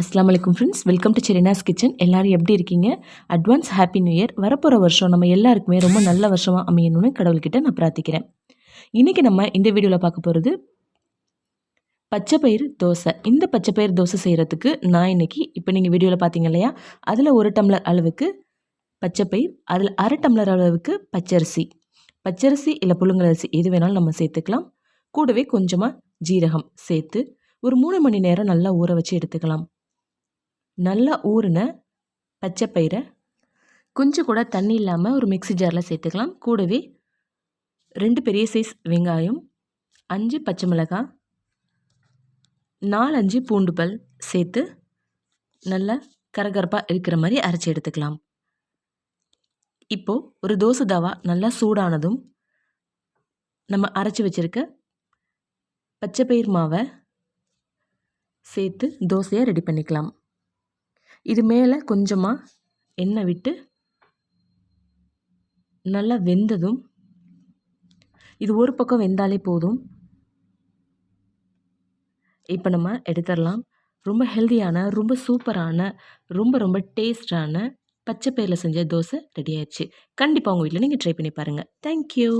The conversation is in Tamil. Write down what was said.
அஸ்லாம் வலைக்கும் friends welcome to Serina's kitchen எல்லோரும் எப்படி இருக்கீங்க? அட்வான்ஸ் ஹாப்பி நியூ இயர் வரப்போகிற வருஷம் நம்ம எல்லாருக்குமே ரொம்ப நல்ல வருஷமாக அமையணும்னு கடவுள்கிட்ட நான் பிரார்த்திக்கிறேன். இன்றைக்கி நம்ம இந்த வீடியோவில் பார்க்க போகிறது பச்சைப்பயிறு தோசை. இந்த பச்சைப்பயிறு தோசை செய்கிறதுக்கு நான் இன்றைக்கி இப்போ நீங்கள் வீடியோவில் பார்த்தீங்க இல்லையா? அதில் ஒரு டம்ளர் அளவுக்கு பச்சைப்பயிர் அதில் அரை டம்ளர் அளவுக்கு பச்சரிசி. பச்சரிசி இல்லை புழுங்கலரிசி எது வேணாலும் நம்ம சேர்த்துக்கலாம். கூடவே கொஞ்சமாக ஜீரகம் சேர்த்து ஒரு மூணு மணி நேரம் நல்லா ஊற வச்சு எடுத்துக்கலாம். நல்லா ஊறின பச்சை பயிரை கொஞ்சம் கூட தண்ணி இல்லாமல் ஒரு மிக்ஸி ஜாரில் சேர்த்துக்கலாம். கூடவே ரெண்டு பெரிய சைஸ் வெங்காயம் அஞ்சு பச்சை மிளகாய் நாலஞ்சு பூண்டு பல் சேர்த்து நல்லா கரகரப்பாக இருக்கிற மாதிரி அரைச்சி எடுத்துக்கலாம். இப்போது ஒரு தோசை தவா நல்லா சூடானதும் நம்ம அரைச்சி வச்சுருக்க பச்சை பயிர் மாவை சேர்த்து தோசையை ரெடி பண்ணிக்கலாம். இது மேலே கொஞ்சமாக எண்ணெய் விட்டு நல்லா வெந்ததும் இது ஒரு பக்கம் வெந்தாலே போதும். இப்போ நம்ம எடுத்துடலாம். ரொம்ப ஹெல்த்தியான ரொம்ப சூப்பரான ரொம்ப ரொம்ப டேஸ்டான பச்சை பயிரில் செஞ்ச தோசை ரெடி ஆயிடுச்சு. கண்டிப்பாக உங்கள் வீட்டில் நீங்கள் ட்ரை பண்ணி பாருங்கள் தேங்க்யூ